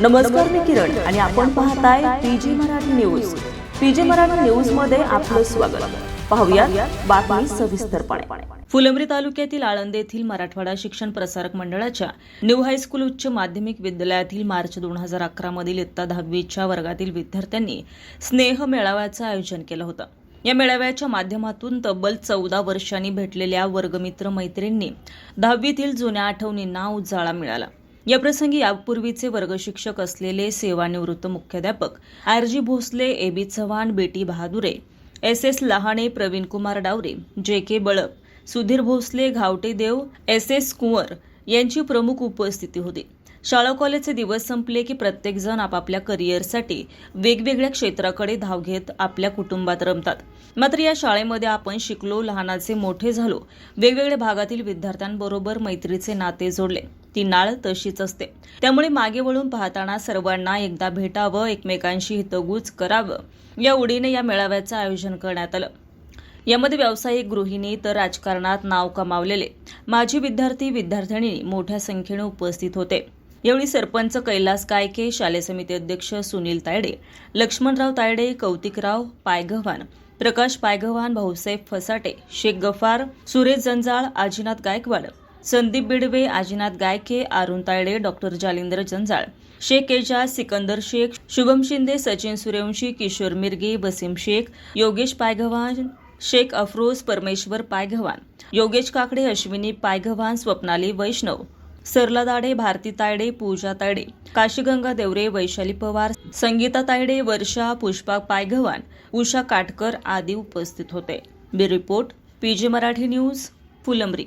नमस्कार मी किरण आणि आपण पाहताय PG Marathi news. PG Marathi न्यूजमध्ये आपलं स्वागत. पाहूया बातमी सविस्तरपणे. फुलंब्री तालुक्यातील आळंद येथील मराठवाडा शिक्षण प्रसारक मंडळाच्या न्यू हायस्कूल उच्च माध्यमिक विद्यालयातील मार्च दोन हजार अकरा मधील इयत्ता दहावीच्या वर्गातील विद्यार्थ्यांनी स्नेह मेळाव्याचं आयोजन केलं होतं. या मेळाव्याच्या माध्यमातून तब्बल चौदा वर्षांनी भेटलेल्या वर्गमित्र मैत्रिणींनी दहावीतील जुन्या आठवणींना उजाळा मिळाला. याप्रसंगी यापूर्वीचे वर्गशिक्षक असलेले सेवानिवृत्त मुख्याध्यापक R G Bhosale A B Chavan Beti Bahadure S S Lahane Praveenkumar Dawre J K Balap Sudhir Bhosale Ghawate Dev S S Kunwar यांची प्रमुख उपस्थिती होती. शाळा कॉलेजचे दिवस संपले की प्रत्येकजण आपापल्या करिअरसाठी वेगवेगळ्या क्षेत्राकडे धाव घेत आपल्या कुटुंबात रमतात. मात्र या शाळेमध्ये आपण शिकलो लहानाचे मोठे झालो वेगवेगळ्या भागातील विद्यार्थ्यांबरोबर मैत्रीचे नाते जोडले. ती नाळ तशीच असते. त्यामुळे मागे वळून पाहताना सर्वांना एकदा भेटावं एकमेकांशी हितगुज करावं या उडीने या मेळाव्याचं आयोजन करण्यात आलं. यामध्ये व्यावसायिक गृहिणी तर राजकारणात नाव कमावलेले माजी विद्यार्थी विद्यार्थिनी मोठ्या संख्येने उपस्थित होते. यावेळी सरपंच कैलास कायके शालेय समिती अध्यक्ष सुनील तायडे लक्ष्मणराव तायडे कौतिकराव पायगव्हाण प्रकाश पायगव्हाण भाऊसाहेब फसाटे शेख गफार सुरेश जंजाळ आजीनाथ गायकवाड संदीप बिडवे आजीनाथ गायके अरुण तायडे डॉक्टर जालिंदर जंजाळ शेख एजाज सिकंदर शेख शुभम शिंदे सचिन सूर्यवंशी किशोर मिरगे बसीम शेख योगेश पायघवान शेख अफरोज परमेश्वर पायघवान योगेश काकडे अश्विनी पायघवान स्वप्नाली वैष्णव सरला दाडे भारती तायडे पूजा तायडे काशीगंगा देवरे वैशाली पवार संगीता तायडे वर्षा पुष्पा पायघवान उषा काटकर आदी उपस्थित होते. बी report PJ Marathi news Phulambri.